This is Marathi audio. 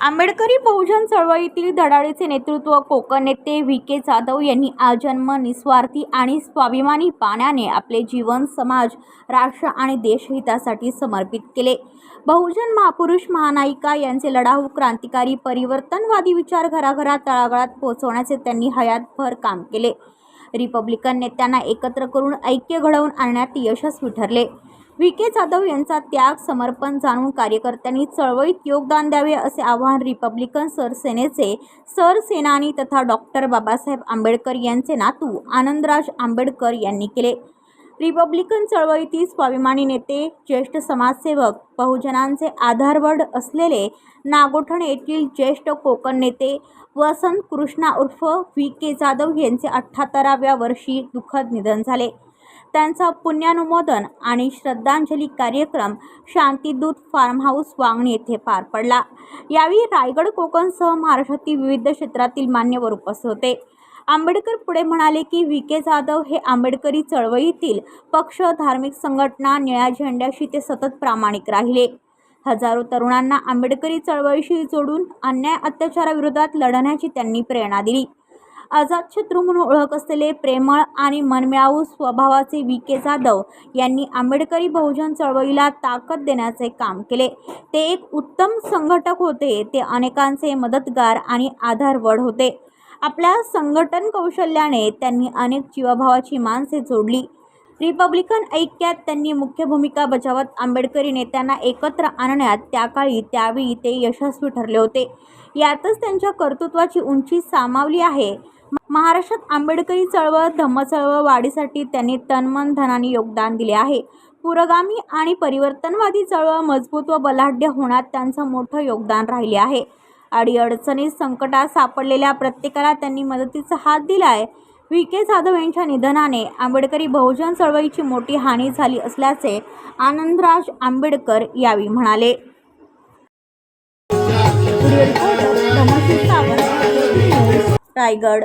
आंबेडकरी बहुजन चळवळीतील धडाडीचे नेतृत्व कोकण नेते व्ही के जाधव यांनी आजन्म निस्वार्थी आणि स्वाभिमानी पाण्याने आपले जीवन समाज राष्ट्र आणि देशहितासाठी समर्पित केले. बहुजन महापुरुष महानायिका यांचे लढाऊ क्रांतिकारी परिवर्तनवादी विचार घराघरात तळागाळात पोहोचवण्याचे त्यांनी हयातभर काम केले. रिपब्लिकन नेत्यांना एकत्र करून ऐक्य घडवून आणण्यात यशस्वी ठरले. व्ही. के. जाधव यांचा त्याग समर्पण जाणून कार्यकर्त्यांनी चळवळीत योगदान द्यावे असे आवाहन रिपब्लिकन सरसेनेचे सरसेनानी तथा डॉक्टर बाबासाहेब आंबेडकर यांचे नातू आनंदराज आंबेडकर यांनी केले. रिपब्लिकन चळवळीतील स्वाभिमानी नेते ज्येष्ठ समाजसेवक बहुजनांचे आधारवड असलेले नागोठण येथील ज्येष्ठ कोकण नेते वसंत कृष्णा उर्फ व्ही. के. जाधव यांचे अठ्ठ्याहत्तराव्या वर्षी दुःखद निधन झाले. त्यांचा पुण्यानुमोदन आणि श्रद्धांजली कार्यक्रम शांतीदूत फार्म हाऊस वांगणी येथे पार पडला. यावेळी रायगड कोकणसह महाराष्ट्रातील विविध क्षेत्रातील मान्यवर उपस्थित होते. आंबेडकर पुढे म्हणाले की व्ही. के. जाधव हे आंबेडकरी चळवळीतील पक्ष धार्मिक संघटना निळ्या झेंड्याशी ते सतत प्रामाणिक राहिले. हजारो तरुणांना आंबेडकरी चळवळीशी जोडून अन्याय अत्याचाराविरोधात लढण्याची त्यांनी प्रेरणा दिली. अजातशत्रू म्हणून ओळख असलेले प्रेमळ आणि मनमिळावू स्वभावाचे व्ही. के. जाधव यांनी आंबेडकरी बहुजन चळवळीला ताकद देण्याचे काम केले. ते एक उत्तम संघटक होते. ते अनेकांचे मदतगार आणि आधारवड होते. आपल्या संघटन कौशल्याने त्यांनी अनेक जीवाभावाची माणसे जोडली. रिपब्लिकन ऐक्यात त्यांनी मुख्य भूमिका बजावत आंबेडकरी नेत्यांना एकत्र आणण्यात त्या काळी त्यावेळी ते यशस्वी ठरले होते. यातच त्यांच्या कर्तृत्वाची उंची सामावली आहे. महाराष्ट्रात आंबेडकरी चळवळ धम्म चळवळ वाढीसाठी त्यांनी तनमन धनाने योगदान दिले आहे. पुरोगामी आणि परिवर्तनवादी चळवळ मजबूत व बलाढ्य होण्यात त्यांचं मोठं योगदान राहिले आहे. अडीअडचणीत संकटात सापडलेल्या प्रत्येकाला त्यांनी मदतीचा हात दिला आहे. व्ही. के. जाधव यांच्या निधनाने आंबेडकरी बहुजन चळवळीची मोठी हानी झाली असल्याचे आनंदराज आंबेडकर यावेळी म्हणाले. रायगड